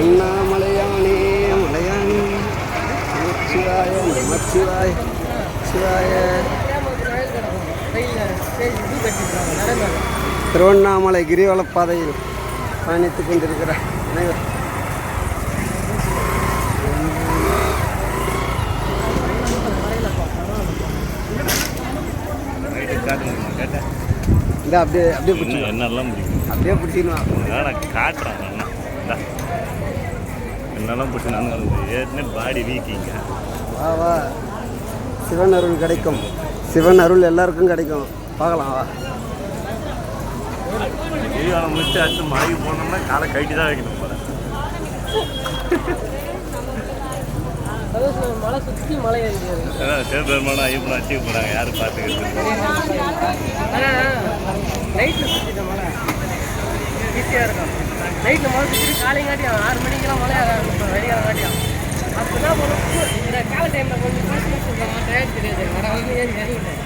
அண்ணாமலையானே மலையானே நமச்சிவாய நமச்சிவாய சிவாய. திருவண்ணாமலை கிரிவல பாதையில் பயணித்துக் கொண்டிருக்கிற அனைவர். இந்த அப்படியே அப்படியே பிடிச்சி என்னெல்லாம் பிடிக்கும்? அப்படியே பிடிச்சிக்கலாம் நான் காட்டுறேன் இந்தா. என்னெல்லாம் பிடிச்சி நான் ஏற்கனவே பாடி வீக்கிங்க வா வா. சிவன் அருள் கிடைக்கும். சிவன் அருள் எல்லாருக்கும் கிடைக்கும். பார்க்கலாம் வா. கிரிவலம் முடிச்சு அடுத்து மலைக்கு போனோம்னா காலை கட்டி தான் வைக்கணும் போல. மலை சுற்றி மலை அதான் சிவபெருமானும் ஐயப்பனும் அச்சீவ் பண்ணாங்க யாரும் பார்த்துக்கிறது நைட் நம்ம சுற்றி காலையும் ஆறு மணிக்கெல்லாம் மழையாக ஆரம்பிச்சிடும் வெளியாக காட்டியும் அப்போ தான் உனக்கு இந்த கால டைமில் கொஞ்சம் காசு சொல்கிறாங்க டயர் தெரியாது. வர வந்து ஏறி இறங்கிட்டேன்